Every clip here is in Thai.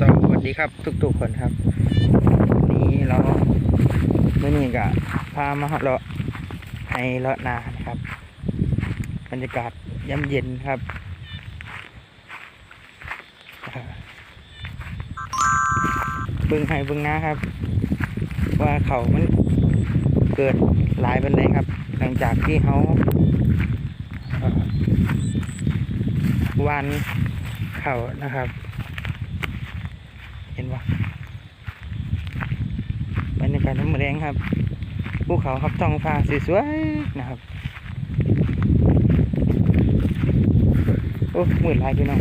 สวัสดีครับ ทุกๆคนครับวันนี้เราเมื่อนี้ก็พามาเลาะให้เลาะนานะครับบรรยากาศย่ำเย็นครับเบิ้งให้เบิ่งนาครับ ว่าเขามันเกิดหลายเป็นไดครับ หลังจากที่เขาวานเขานะครับ เห็นปะบ รรยาแรงครับภูเขาครับท้องฟ้าสวยๆนะครับโอ้มืดหลายพี่น้อง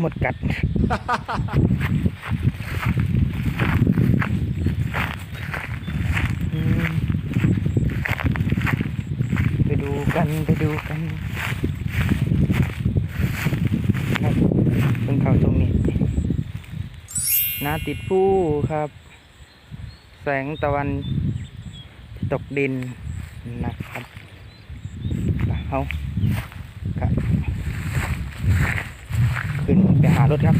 หมดกัดอืมไปดูกันไปดูกันครับเบิ่งเขาตรงนี้หน้าติดผู้ครับ แสงตะวันตกดินนะครับเขาครับขึ้นไปหารถครับ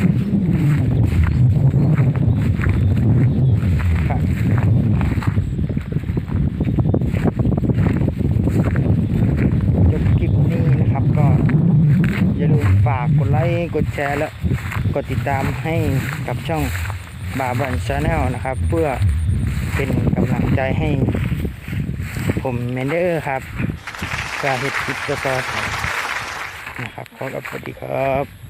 จบคลิปนี้นะครับก็อย่าลืมฝากกดไลค์กดแชร์และกดติดตามให้กับช่องบาบันชาแนลนะครับ เพื่อเป็นกำลังใจให้ผมเมนเดอร์ครับการเห็ดคลิปต่อนะครับขอกลับสวัสดีครับ